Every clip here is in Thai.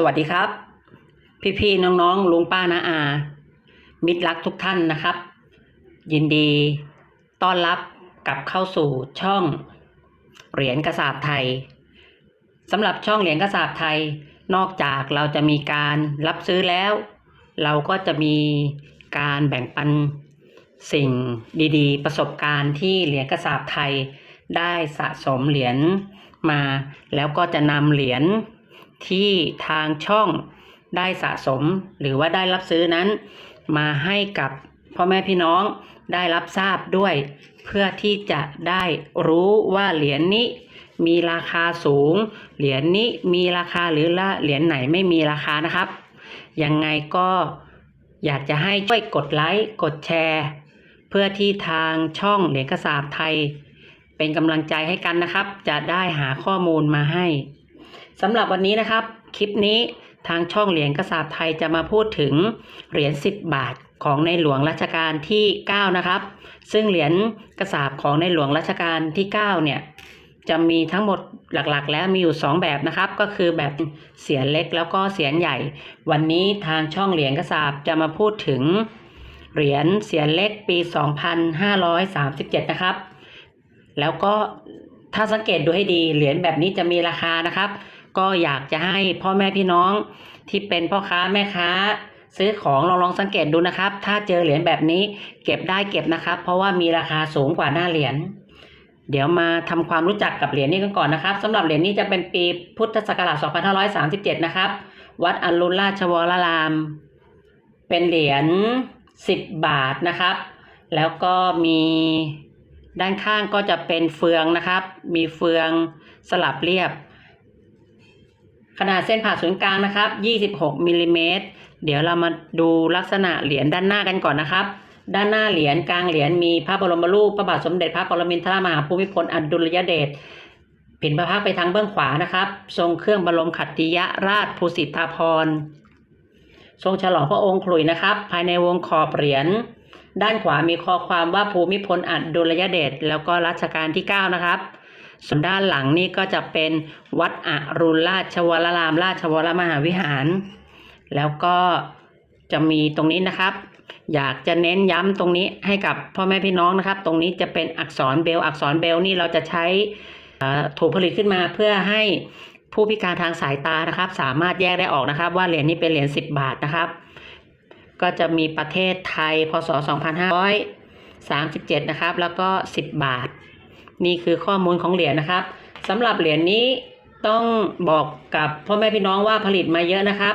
สวัสดีครับ พี่ๆน้องๆลุงป้านาอา มิตรรักทุกท่านนะครับ ยินดีต้อนรับกลับเข้าสู่ช่องเหรียญกระสาบไทยสำหรับช่องเหรียญกระสาบไทย นอกจากเราจะมีการรับซื้อแล้ว เราก็จะมีการแบ่งปันสิ่งดีๆ ประสบการณ์ที่เหรียญกระสาบไทยได้สะสมเหรียญมา แล้วก็จะนำเหรียญ ที่ทางช่องได้สะสม หรือว่าได้รับซื้อนั้น มาให้กับพ่อแม่พี่น้องได้รับทราบด้วย เพื่อที่จะได้รู้ว่าเหรียญนี้มีราคาสูง เหรียญนี้มีราคาหรือละเหรียญไหนไม่มีราคานะครับ ยังไงก็อยากจะให้ช่วยกดไลค์กดแชร์ เพื่อที่ทางช่องเหรียญกระสาบไทย เป็นกำลังใจให้กันนะครับ จะได้หาข้อมูลมาให้ สำหรับวันนี้นะครับ คลิปนี้ทางช่องเหรียญกระสาบไทยจะมาพูดถึงเหรียญ 10 บาทของในหลวงรัชกาลที่ 9 นะครับ ซึ่งเหรียญกระสาบของในหลวงรัชกาลที่ 9 เนี่ยจะมีทั้งหมดหลักๆ แล้วมีอยู่ 2 แบบนะครับ ก็คือแบบเสียนเล็กแล้วก็เสียนใหญ่ วันนี้ทางช่องเหรียญกระสาบจะมาพูดถึงเหรียญเสียนเล็กปี 2537 นะครับ แล้วก็ถ้าสังเกตดูให้ดีเหรียญแบบนี้จะมีราคานะครับ ก็อยากจะให้พ่อแม่พี่น้องที่เป็นพ่อค้าแม่ค้า ซื้อของลองลองสังเกตดูนะครับ ถ้าเจอเหรียญแบบนี้เก็บได้เก็บนะครับ เพราะว่ามีราคาสูงกว่าหน้าเหรียญเดี๋ยวมาทำความรู้จักกับเหรียญนี้กันก่อนนะครับสำหรับเหรียญนี้จะเป็นปีพุทธศักราช 2537 นะครับ วัดอรุณราชวราราม เป็นเหรียญ 10 บาทนะครับ แล้วก็มีด้านข้างก็จะเป็นเฟืองนะครับ มีเฟืองสลับเรียบ ขนาดเส้นผ่าศูนย์กลางนะครับ 26มิลลิเมตรเดี๋ยวเรามาดูลักษณะเหรียญด้านหน้ากันก่อนนะครับ ด้านหน้าเหรียญกลางเหรียญมีพระบรมรูปพระบาทสมเด็จพระปรมินทรมหาภูมิพลอดุลยเดชผินพระพักไปทางเบื้องขวานะครับ ทรงเครื่องบรมขัตติยราชภูสิตาภรทรงฉลองพระองค์ขลุยนะครับ ภายในวงขอบเหรียญด้านขวามีข้อความว่าภูมิพลอดุลยเดชแล้วก็รัชกาลที่ 9 นะครับ ส่วนด้านหลังนี่ก็จะเป็นวัดอรุณราชวราราม ราชวรมหาวิหาร แล้วก็จะมีตรงนี้นะครับ อยากจะเน้นย้ำตรงนี้ให้กับพ่อแม่พี่น้องนะครับ ตรงนี้จะเป็นอักษรเบล อักษรเบลนี่เราจะใช้ถูกผลิตขึ้นมาเพื่อให้ผู้พิการทางสายตานะครับ สามารถแยกได้ออกนะครับ ว่าเหรียญนี้เป็นเหรียญ10 บาทนะครับ ก็จะมีประเทศไทยพศ2537 นะครับ แล้วก็ 10 บาท นี่คือข้อมูลของเหรียญนะครับสำหรับเหรียญนี้ต้องบอกกับพ่อแม่พี่น้องว่าผลิตมาเยอะนะครับ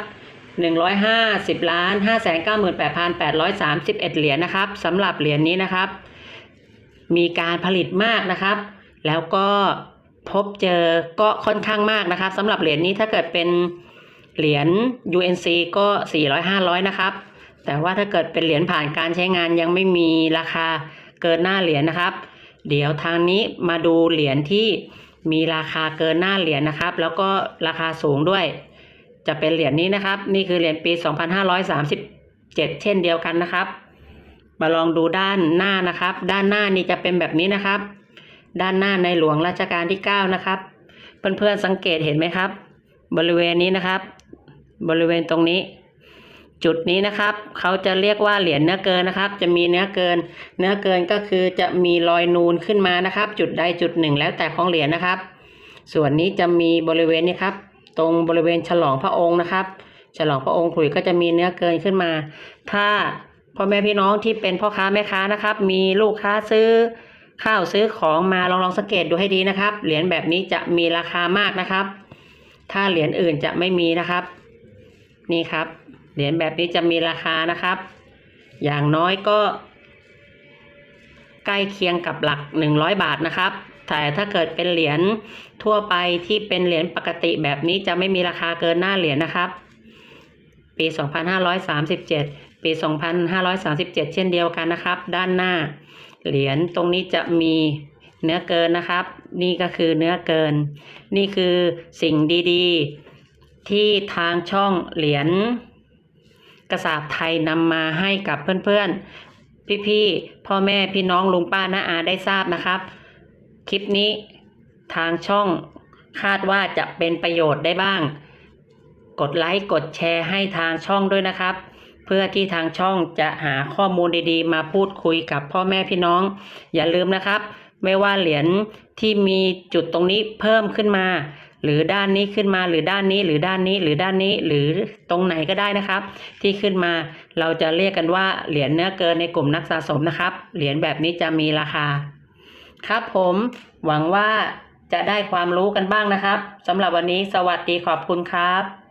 150ล้าน598,831 เหรียญนะครับสำหรับเหรียญนี้นะครับ มีการผลิตมากนะครับ แล้วก็พบเจอก็ค่อนข้างมากนะครับสำหรับเหรียญนี้ถ้าเกิดเป็นเหรียญ UNC ก็ 400-500 นะครับ แต่ว่าถ้าเกิดเป็นเหรียญผ่านการใช้งานยังไม่มีราคาเกินหน้าเหรียญนะครับ เดี๋ยวทางนี้มาดูเหรียญที่มีราคาเกินหน้าเหรียญนะครับ แล้วก็ราคาสูงด้วย จะเป็นเหรียญนี้นะครับ นี่คือเหรียญปี 2537 เช่นเดียวกันนะครับ มาลองดูด้านหน้านะครับ ด้านหน้านี่จะเป็นแบบนี้นะครับ ด้านหน้าในหลวงรัชกาลที่ 9 นะครับ เพื่อนๆสังเกตเห็นไหมครับ บริเวณนี้นะครับ บริเวณตรงนี้ จุดนี้นะครับเขาจะเรียกว่าเหรียญเนื้อเกินนะครับ จะมีเนื้อเกิน เนื้อเกินก็คือจะมีรอยนูนขึ้นมานะครับ จุดใดจุดหนึ่งแล้วแต่ของเหรียญนะครับ ส่วนนี้จะมีบริเวณนี้ครับ ตรงบริเวณฉลองพระองค์นะครับ ฉลองพระองค์ขลุยก็จะมีเนื้อเกินขึ้นมา ถ้าพ่อแม่พี่น้องที่เป็นพ่อค้าแม่ค้านะครับ มีลูกค้าซื้อข้าวซื้อของมาลองลองสังเกตดูให้ดีนะครับ เหรียญแบบนี้จะมีราคามากนะครับ ถ้าเหรียญอื่นจะไม่มีนะครับ นี่ครับ เหรียญแบบนี้จะมีราคานะครับ อย่างน้อยก็ ใกล้เคียงกับหลัก 100 บาทนะครับแต่ถ้าเกิดเป็นเหรียญทั่วไปที่เป็นเหรียญปกติแบบนี้จะไม่มีราคาเกินหน้าเหรียญนะครับ ปี 2537 ปี 2537 เช่นเดียวกันนะครับ ด้านหน้า เหรียญตรงนี้จะมีเนื้อเกินนะครับ นี่ก็คือเนื้อเกิน นี่คือสิ่งดีๆ ที่ทางช่องเหรียญ กระสาบไทยนำมาให้กับเพื่อนๆ พี่ๆ พ่อแม่พี่น้องลุงป้าน้าอาได้ทราบนะครับ คลิปนี้ทางช่องคาดว่าจะเป็นประโยชน์ได้บ้าง กดไลค์กดแชร์ให้ทางช่องด้วยนะครับ เพื่อที่ทางช่องจะหาข้อมูลดีๆ มาพูดคุยกับพ่อแม่พี่น้อง อย่าลืมนะครับ ไม่ว่าเหรียญที่มีจุดตรงนี้เพิ่มขึ้นมา หรือด้านนี้ขึ้นมาหรือด้านนี้หรือด้านนี้หรือด้านนี้หรือตรงไหนก็ได้นะครับ ที่ขึ้นมาเราจะเรียกกันว่าเหรียญเนื้อเกินในกลุ่มนักสะสมนะครับ เหรียญแบบนี้จะมีราคา ครับผมหวังว่าจะได้ความรู้กันบ้างนะครับสำหรับวันนี้สวัสดีขอบคุณครับ